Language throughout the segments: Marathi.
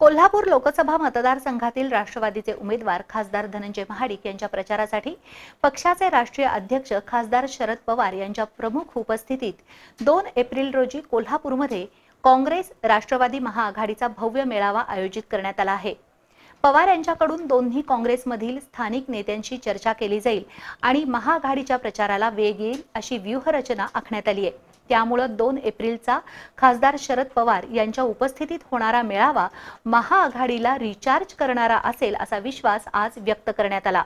कोल्हापूर लोकसभा मतदारसंघातील राष्ट्रवादीचे उमेदवार खासदार धनंजय महाडिक यांच्या प्रचारासाठी पक्षाचे राष्ट्रीय अध्यक्ष खासदार शरद पवार यांच्या प्रमुख उपस्थितीत दोन एप्रिल रोजी कोल्हापूरमध्ये काँग्रेस राष्ट्रवादी महाआघाडीचा भव्य मेळावा आयोजित करण्यात आला आहे. पवार यांच्याकडून दोन्ही काँग्रेसमधील स्थानिक नेत्यांशी चर्चा केली जाईल आणि महाआघाडीच्या प्रचाराला वेग येईल अशी व्यूहरचना आखण्यात आली आहे. त्यामुळं दोन एप्रिलचा खासदार शरद पवार यांच्या उपस्थितीत होणारा मेळावा महाआघाडीला रिचार्ज करणारा असेल असा विश्वास आज व्यक्त करण्यात आला.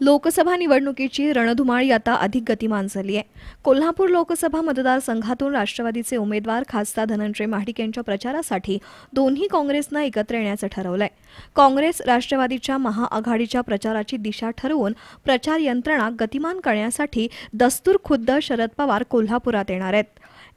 लोकसभा निवडणुकीची रणधुमाळी आता अधिक गतिमान झाली आहे. कोल्हापूर लोकसभा मतदारसंघातून राष्ट्रवादीचे उमेदवार खासदार धनंजय महाडिक यांच्या प्रचारासाठी दोन्ही काँग्रेसनं एकत्र येण्याचं ठरवलंय. काँग्रेस राष्ट्रवादीच्या महाआघाडीच्या प्रचाराची दिशा ठरवून प्रचार यंत्रणा गतिमान करण्यासाठी दस्तूर खुद्द शरद पवार कोल्हापुरात येणार आहेत.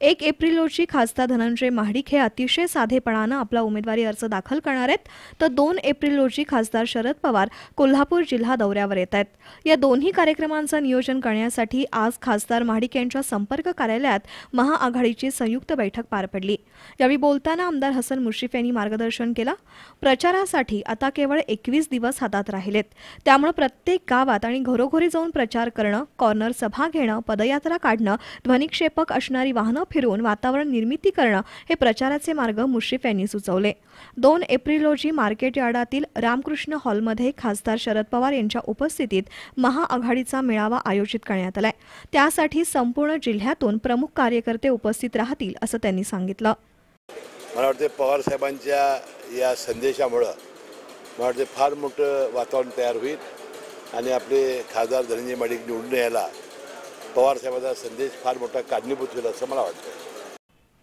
एक एप्रिल रोजी खासदार धनंजय महाडिक हे अतिशय साधेपणानं आपला उमेदवारी अर्ज दाखल करणार आहेत. तर दोन एप्रिल रोजी खासदार शरद पवार कोल्हापूर जिल्हा दौऱ्यावर येत आहेत. या दोन्ही कार्यक्रमांचं नियोजन करण्यासाठी आज खासदार महाडिक यांच्या संपर्क कार्यालयात महाआघाडीची संयुक्त बैठक पार पडली. यावेळी बोलताना आमदार हसन मुश्रीफ यांनी मार्गदर्शन केलं. प्रचारासाठी आता केवळ एकवीस दिवस हातात राहिलेत. त्यामुळे प्रत्येक गावात आणि घरोघरी जाऊन प्रचार करणं कॉर्नर सभा घेणं पदयात्रा काढणं ध्वनिक्षेपक असणारी वाहनं फिरवून वातावरण निर्मिती करणं हे प्रचाराचे मार्ग मुश्रीफ यांनी सुचवले. दोन एप्रिल रोजी मार्केट यार्डातील रामकृष्ण हॉलमध्ये खासदार शरद पवार यांच्या उपस्थितीत महाआघाडीचा मेळावा आयोजित करण्यात आलाय. त्यासाठी संपूर्ण जिल्ह्यातून प्रमुख कार्यकर्ते उपस्थित राहतील असं त्यांनी सांगितलं. मला वाटते पवार साहेबांच्या या संदेशामुळं मला वाटते फार मोठं वातावरण तयार होईल आणि आपले खासदार धनंजय माडिक निवडून यायला पवार साहेबांचा संदेश फार मोठा कारणीभूत होईल असं मला वाटतं.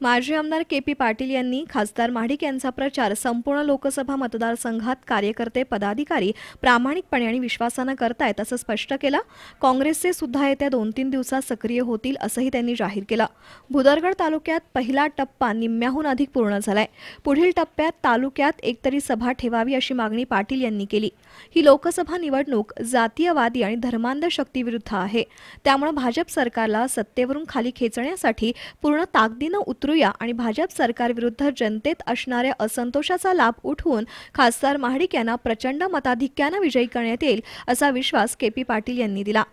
माजी आमदार के पी पाटील यांनी खासदार महाडिक यांचा प्रचार संपूर्ण लोकसभा मतदारसंघात कार्यकर्ते पदाधिकारी प्रामाणिकपणे आणि विश्वासानं करतायत असं स्पष्ट केलं. काँग्रेसचे सुद्धा येत्या दोन तीन दिवसात सक्रिय होतील असंही त्यांनी जाहीर केलं. भुदरगड तालुक्यात पहिला टप्पा निम्म्याहून अधिक पूर्ण झालाय. पुढील टप्प्यात तालुक्यात एकतरी सभा ठेवावी अशी मागणी पाटील यांनी केली. ही लोकसभा निवडणूक जातीयवादी आणि धर्मांध शक्तीविरुद्ध आहे. त्यामुळे भाजप सरकारला सत्तेवरून खाली खेचण्यासाठी पूर्ण ताकदीनं उतरूया आणि भाजप सरकारविरुद्ध जनतेत असणाऱ्या असंतोषाचा लाभ उठवून खासदार महाडिक यांना प्रचंड मताधिक्यानं विजयी करण्यात येईल असा विश्वास के पी पाटील यांनी दिला.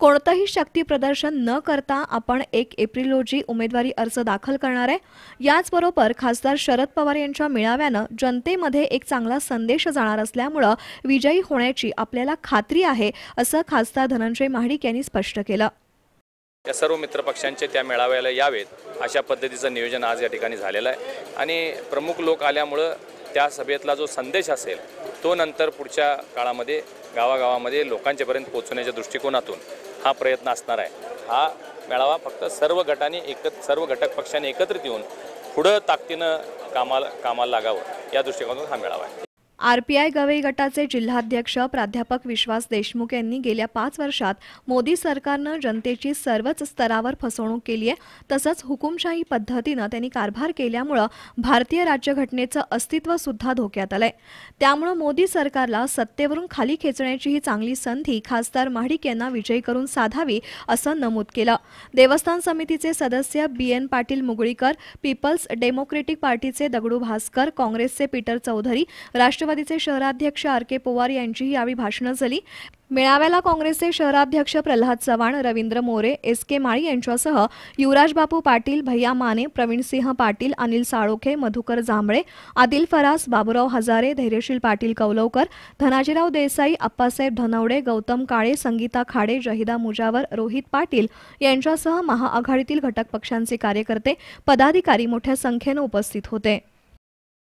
कोणतंही शक्ती प्रदर्शन न करता आपण एक एप्रिल रोजी उमेदवारी अर्ज दाखल करणार आहे. याचबरोबर खासदार शरद पवार यांच्या मेळाव्यानं जनतेमध्ये एक चांगला संदेश जाणार असल्यामुळं विजयी होण्याची आपल्याला खात्री आहे असं खासदार धनंजय महाडिक यांनी स्पष्ट केलं. या सर्व मित्रपक्षांचे त्या मेळाव्याला यावेत अशा पद्धतीचं नियोजन आज या ठिकाणी झालेलं आहे. आणि प्रमुख लोक आल्यामुळं त्या सभेतला जो संदेश असेल तो नंतर पुढच्या काळामध्ये गावागावामध्ये लोकांच्यापर्यंत पोहोचवण्याच्या दृष्टिकोनातून हा प्रयत्न असणार आहे. हा मेळावा फक्त सर्व गटांनी एकत्र सर्व घटक पक्षांनी एकत्रित येऊन पुढं ताकदीनं कामाला कामाला लागावं या दृष्टिकोनातून हा मेळावा आहे. आरपीआय गवई गटाचे जिल्हाध्यक्ष प्राध्यापक विश्वास देशमुख यांनी गेल्या पाच वर्षात मोदी सरकारनं जनतेची सर्वच स्तरावर फसवणूक केली आहे. तसंच हुकुमशाही पद्धतीनं त्यांनी कारभार केल्यामुळं भारतीय राज्यघटनेचं अस्तित्व सुद्धा धोक्यात आलंय. त्यामुळं मोदी सरकारला सत्तेवरून खाली खेचण्याची ही चांगली संधी खासदार महाडिक यांना विजयी करून साधावी असं नमूद केलं. देवस्थान समितीचे सदस्य B N Patil Mugalikar peoples democratic पार्टीचे दगडू भास्कर काँग्रेसचे पीटर चौधरी राष्ट्र राष्ट्रवादीचे शहराध्यक्ष आर के पवार यांचीही यावेळी भाषणं झाली. मेळाव्याला काँग्रेसचे शहराध्यक्ष प्रल्हाद चव्हाण रवींद्र मोरे एस के माळी यांच्यासह युवराज बापू पाटील भैया माने प्रवीणसिंह पाटील अनिल साळोखे मधुकर जांभळे आदिल फरास बाबुराव हजारे धैर्यशील पाटील कौलवकर धनाजीराव देसाई अप्पासाहेब धनवडे गौतम काळे संगीता खाडे जहिदा मुजावर रोहित पाटील यांच्यासह महाआघाडीतील घटक पक्षांचे कार्यकर्ते पदाधिकारी मोठ्या संख्येनं उपस्थित होते.